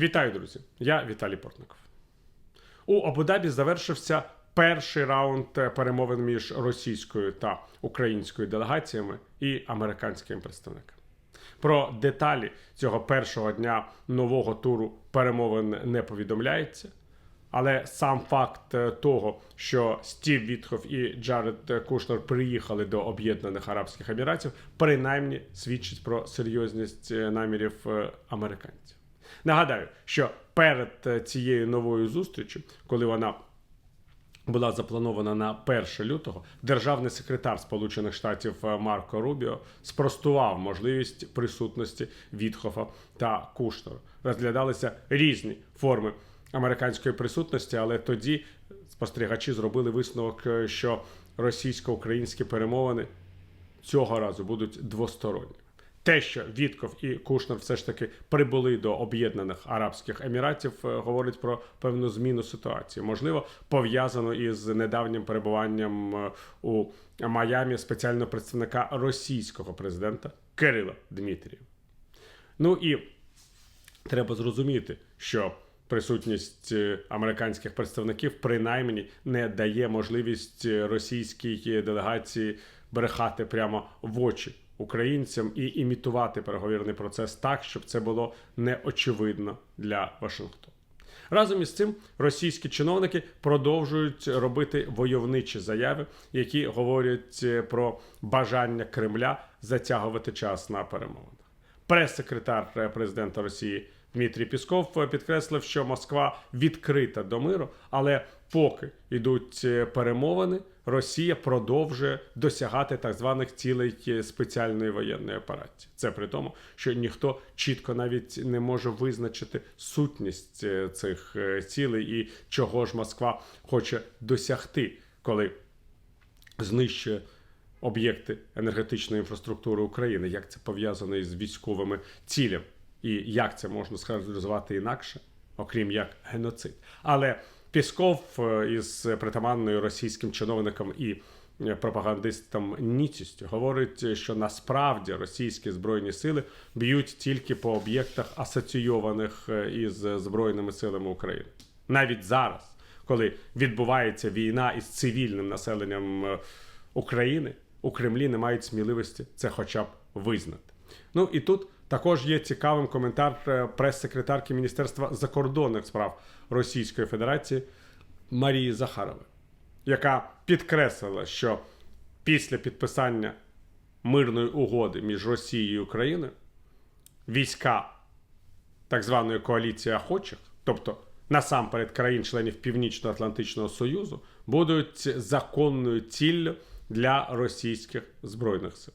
Вітаю, друзі! Я Віталій Портников. У Абу-Дабі завершився перший раунд е, перемовин між російською та українською делегаціями і американськими представниками. Про деталі цього першого дня нового туру перемовин не повідомляється. Але сам факт е, того, що Стів Вітхов і Джаред Кушнер приїхали до Об'єднаних Арабських Еміратів, принаймні свідчить про серйозність е, намірів американців. Нагадаю, що перед е, цією новою зустрічю, коли вона була запланована на 1 лютого, державний секретар Сполучених Штатів е, Марко Рубіо спростував можливість присутності Вітхофа та Кушнера. Розглядалися різні форми американської присутності, але тоді спостерігачі зробили висновок, е, що російсько-українські перемовини цього разу будуть двосторонніми. Те, що Вітков і Кушнер все ж таки прибули до Об'єднаних Арабських Еміратів, е, говорить про певну зміну ситуації. Можливо, пов'язано із недавнім перебуванням е, у Майамі спеціального представника російського президента Кирила Дмитрієва. Ну і треба зрозуміти, що присутність е, американських представників принаймні не дає можливість російській делегації брехати прямо в очі українцям і імітувати переговірний процес так, щоб це було неочевидно для Вашингтона. Разом із цим російські чиновники продовжують робити войовничі заяви, які говорять е, про бажання Кремля затягувати час на перемовинах. Прес-секретар е, президента Росії Дмитрій Пісков підкреслив, що Москва відкрита до миру, але поки йдуть е, перемовини, Росія продовжує досягати так званих цілей е, спеціальної воєнної операції. Це при тому, що ніхто чітко навіть не може визначити сутність е, цих цілей і чого ж Москва хоче досягти, коли знищує об'єкти енергетичної інфраструктури України. Як це пов'язано із військовими цілями, і як це можна схарактеризувати інакше, окрім як геноцид. Але Пісков е, із притаманною російським чиновникам і е, пропагандистам ніцістю говорить, що насправді російські збройні сили б'ють тільки по об'єктах, асоційованих е, із збройними силами України. Навіть зараз, коли відбувається війна із цивільним населенням України, у Кремлі не мають сміливості це хоча б визнати. Ну і тут також є цікавим коментар е, прес-секретарки Міністерства закордонних справ Російської Федерації Марії Захарової, яка підкреслила, що після підписання мирної угоди між Росією і Україною війська так званої коаліції охочих, тобто насамперед країн-членів Північно-Атлантичного Союзу, будуть законною ціллю для російських збройних сил.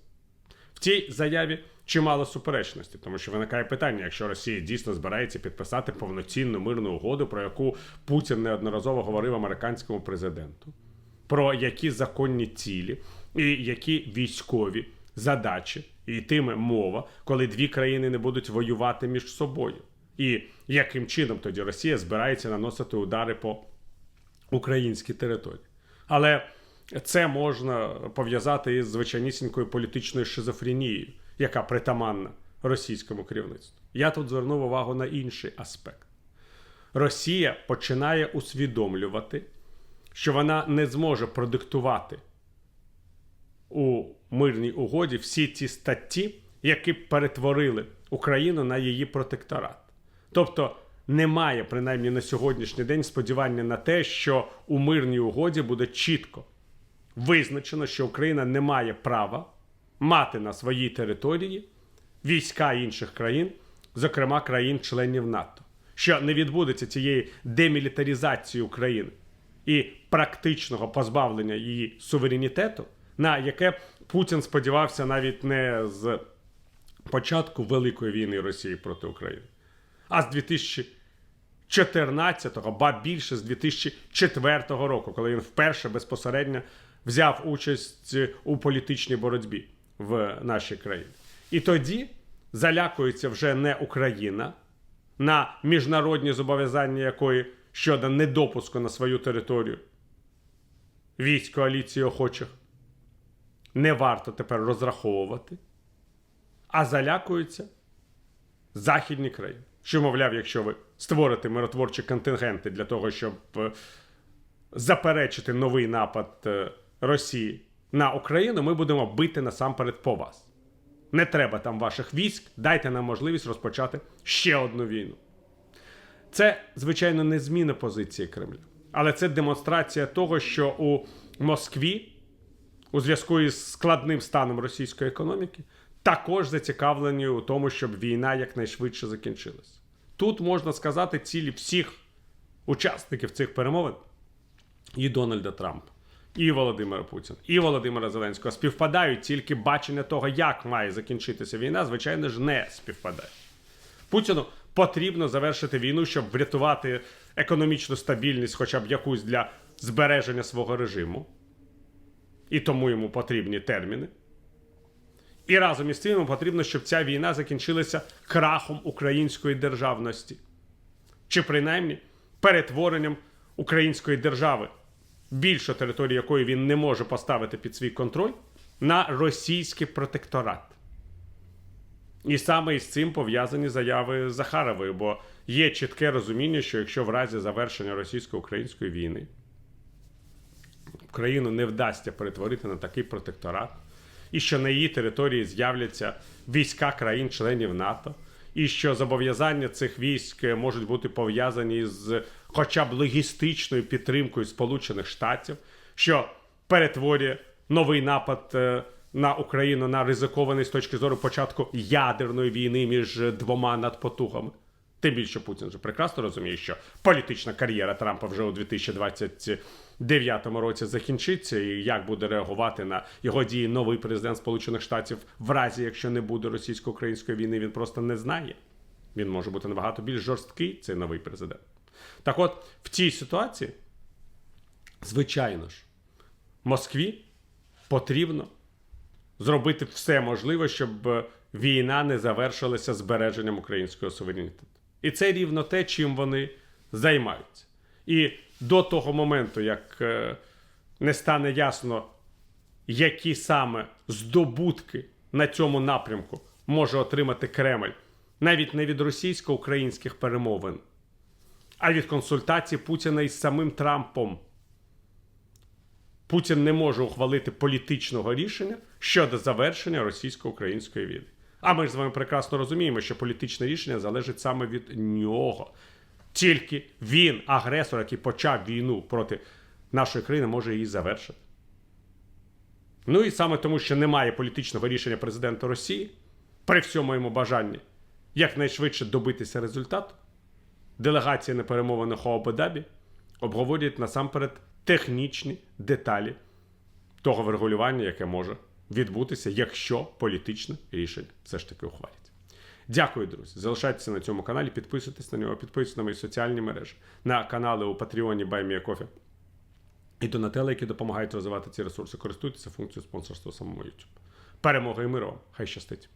Цій заяві чимало суперечності, тому що виникає питання, якщо Росія дійсно збирається підписати повноцінну мирну угоду, про яку Путін неодноразово говорив американському президенту, про які законні цілі і які військові задачі і йтиме мова, коли дві країни не будуть воювати між собою. І яким чином тоді Росія збирається наносити удари по українській території. Але це можна пов'язати із звичайнісінькою політичною шизофренією, яка притаманна російському керівництву. Я тут звернув увагу на інший аспект. Росія починає усвідомлювати, що вона не зможе продиктувати у мирній угоді всі ці статті, які перетворили Україну на її протекторат. Тобто немає, принаймні на сьогоднішній день, сподівання на те, що у мирній угоді буде чітко визначено, що Україна не має права мати на своїй території війська інших країн, зокрема країн-членів НАТО, що не відбудеться цієї демілітаризації України і практичного позбавлення її суверенітету, на яке Путін сподівався навіть не з початку Великої війни Росії проти України, а з 2014-го, ба більше з 2004 року, коли він вперше безпосередньо взяв участь у політичній боротьбі в нашій країні. І тоді залякується вже не Україна, на міжнародні зобов'язання якої щодо недопуску на свою територію військ коаліції охочих не варто тепер розраховувати, а залякуються західні країни. що, мовляв, якщо ви створите миротворчі контингенти для того, щоб е, заперечити новий напад е, Росії на Україну, ми будемо бити насамперед по вас. Не треба там ваших військ, дайте нам можливість розпочати ще одну війну. Це, звичайно, не зміна позиції Кремля, але це демонстрація того, що у Москві, у зв'язку із складним станом російської економіки, також зацікавлені у тому, щоб війна якнайшвидше закінчилась. Тут можна сказати цілі всіх учасників цих перемовин і Дональда Трампа, і Володимира Путіна, і Володимира Зеленського співпадають тільки бачення того, як має закінчитися війна, звичайно ж, не співпадає. Путіну потрібно завершити війну, щоб врятувати економічну стабільність, хоча б якусь для збереження свого режиму. І тому йому потрібні терміни. І разом із цим йому потрібно, щоб ця війна закінчилася крахом української державності, чи принаймні перетворенням української держави, більшу територію якої він не може поставити під свій контроль, на російський протекторат. І саме із цим пов'язані заяви Захарової, бо є чітке розуміння, що якщо в разі завершення російсько-української війни Україну не вдасться перетворити на такий протекторат, і що на її території з'являться війська країн-членів НАТО, і що зобов'язання цих військ можуть бути пов'язані з хоча б логістичною підтримкою Сполучених Штатів, що перетворює новий напад е, на Україну на ризикований з точки зору початку ядерної війни між двома надпотугами. Тим більше Путін вже прекрасно розуміє, що політична кар'єра Трампа вже у 2029 році закінчиться, і як буде реагувати на його дії новий президент Сполучених Штатів в разі, якщо не буде російсько-української війни, він просто не знає. Він може бути набагато більш жорсткий, цей новий президент. Так от, в цій ситуації, звичайно ж, Москві потрібно зробити все можливе, щоб е, війна не завершилася збереженням українського суверенітету. І це рівно те, чим вони займаються. І до того моменту, як е, не стане ясно, які саме здобутки на цьому напрямку може отримати Кремль, навіть не від російсько-українських перемовин, а від консультацій Путіна із самим Трампом. Путін не може ухвалити політичного рішення щодо завершення російсько-української війни. А ми ж з вами прекрасно розуміємо, що політичне рішення залежить саме від нього. Тільки він, агресор, який почав війну проти нашої країни, може її завершити. Ну і саме тому, що немає політичного рішення президента Росії, при всьому йому бажанні якнайшвидше добитися результату, делегації на перемовинах у Абу-Дабі обговорюють насамперед технічні деталі того врегулювання, яке може відбутися, якщо політичне рішення все ж таки ухвалять. Дякую, друзі. Залишайтеся на цьому каналі, підписуйтесь на нього, підписуйтесь на мої соціальні мережі, на канали у Патреоні Кофі і донатели, які допомагають розвивати ці ресурси. Користуйтеся функцією спонсорства самому YouTube. Перемоги і миру! Хай щастить!